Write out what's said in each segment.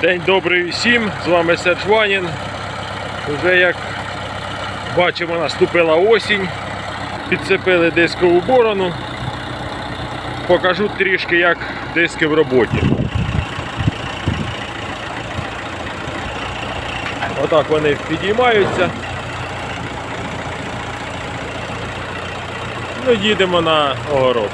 День добрий усім, з вами Серж Ванін. Уже як бачимо, наступила осінь. Підцепили дискову борону. Покажу трішки, як диски в роботі. Отак вони підіймаються. Ну, їдемо на огород.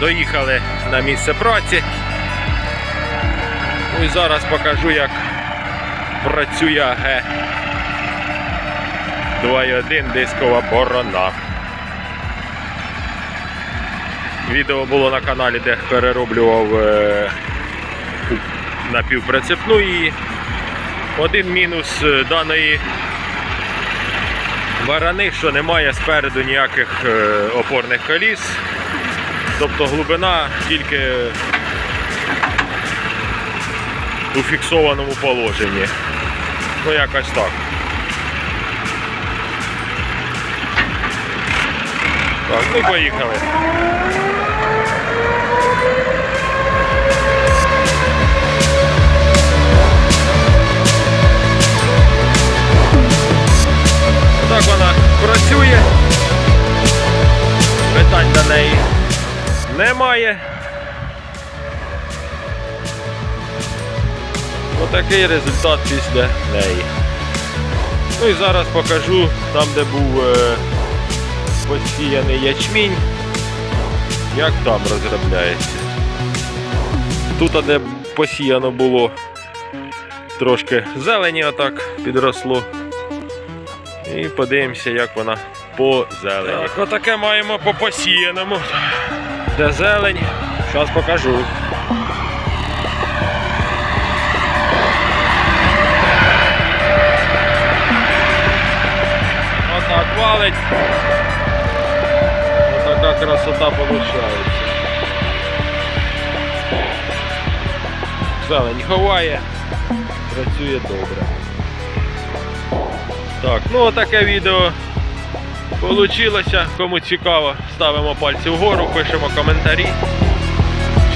Доїхали на місце праці. Ну і зараз покажу, як працює АГ 2.1 дискова борона. Відео було на каналі, де перероблював е, напівприцепну її. Один мінус е, даної барани, що немає спереду ніяких е, опорних коліс. Тобто глибина тільки у фіксованому положенні. Ну якось так. Так, ну поїхали. Так вона працює. Питань до неї немає. Отакий результат після неї. Ну і зараз покажу там, де був е, посіяний ячмінь, як там розробляється. Тут, де посіяно було трошки зелені, отак підросло. І подивимося, як вона по зелені. Так, отаке маємо по посіяному. Де зелень, зараз покажу. Отак валить. Отака красота виходить. Зелень ховає, працює добре. Так, ну отаке відео Получилося. Кому цікаво, ставимо пальці вгору, пишемо коментарі.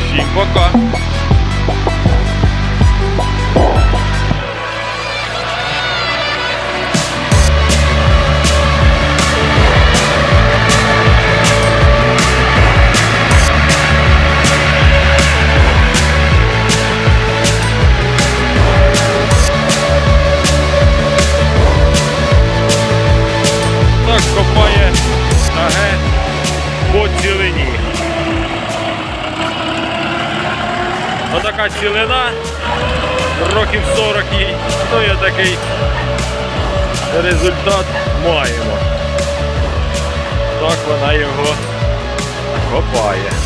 Всім пока! Цілині. Отака цілина, років 40 їй, ну і такий результат маємо. Так вона його копає.